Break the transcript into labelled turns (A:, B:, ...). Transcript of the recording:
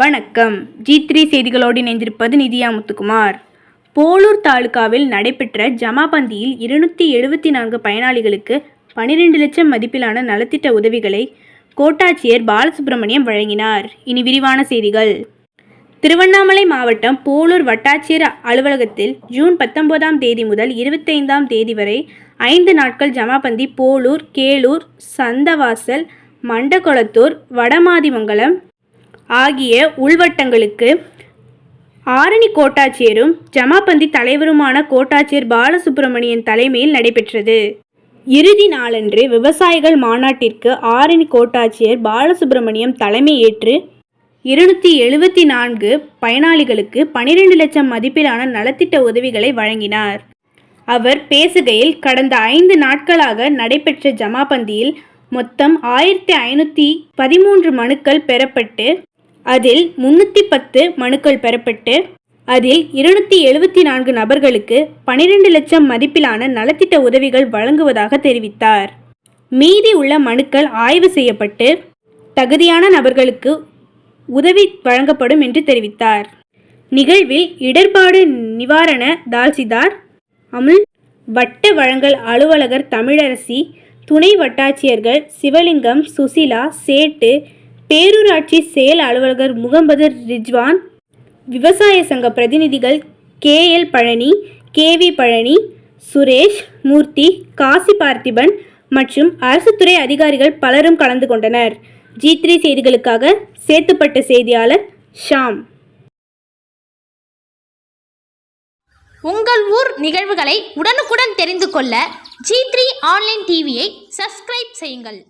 A: வணக்கம். G three செய்திகளோடு இணைந்திருப்பது நிதியா முத்துக்குமார். போலூர் தாலுகாவில் நடைபெற்ற ஜமாபந்தியில் இருநூற்றி எழுபத்தி நான்கு பயனாளிகளுக்கு பனிரெண்டு லட்சம் மதிப்பிலான நலத்திட்ட உதவிகளை கோட்டாட்சியர் பாலசுப்ரமணியம் வழங்கினார். இனி விரிவான செய்திகள். திருவண்ணாமலை மாவட்டம் போலூர் வட்டாட்சியர் அலுவலகத்தில் ஜூன் பத்தொன்பதாம் தேதி முதல் இருபத்தைந்தாம் தேதி வரை ஐந்து நாட்கள் ஜமாபந்தி போலூர் கேளூர் சந்தவாசல் மண்டகுளத்தூர் வடமாதிமங்கலம் ஆகிய உள்வட்டங்களுக்கு ஆரணி கோட்டாட்சியரும் ஜமாபந்தி தலைவருமான கோட்டாட்சியர் பாலசுப்பிரமணியன் தலைமையில் நடைபெற்றது. இறுதி நாளன்று விவசாயிகள் மாநாட்டிற்கு ஆரணி கோட்டாட்சியர் பாலசுப்பிரமணியம் தலைமை ஏற்று இருநூற்றி எழுபத்தி நான்கு பயனாளிகளுக்கு பனிரெண்டு லட்சம் மதிப்பிலான நலத்திட்ட உதவிகளை வழங்கினார். அவர் பேசுகையில் கடந்த ஐந்து நாட்களாக நடைபெற்ற ஜமாபந்தியில் மொத்தம் ஆயிரத்தி ஐநூற்றி பதிமூன்று மனுக்கள் பெறப்பட்டு அதில் முன்னூற்றி பத்து மனுக்கள் பெறப்பட்டு அதில் இருநூற்றி எழுபத்தி நான்கு நபர்களுக்கு பனிரெண்டு லட்சம் மதிப்பிலான நலத்திட்ட உதவிகள் வழங்குவதாக தெரிவித்தார். மீதி உள்ள மனுக்கள் ஆய்வு செய்யப்பட்டு தகுதியான நபர்களுக்கு உதவி வழங்கப்படும் என்று தெரிவித்தார். நிகழ்வில் இடர்பாடு நிவாரண தால்சிதார் அமுல் வட்ட வழங்கல் அலுவலகர் தமிழரசி துணை வட்டாட்சியர்கள் சிவலிங்கம் சுசிலா சேட்டு பேரூராட்சி செயல் அலுவலகர் முகமது ரிஜ்வான் விவசாய சங்க பிரதிநிதிகள் K. L. Palani K. V. Palani Suresh Murthy Kasi Parthiban மற்றும் அரசு துறை அதிகாரிகள் பலரும் கலந்து கொண்டனர். ஜி த்ரீ செய்திகளுக்காக சேத்துப்பட்ட செய்தியாளர் ஷாம்.
B: உங்கள் ஊர் நிகழ்வுகளை உடனுக்குடன் தெரிந்து கொள்ள ஜி த்ரீ ஆன்லைன் டிவியை சப்ஸ்கிரைப் செய்யுங்கள்.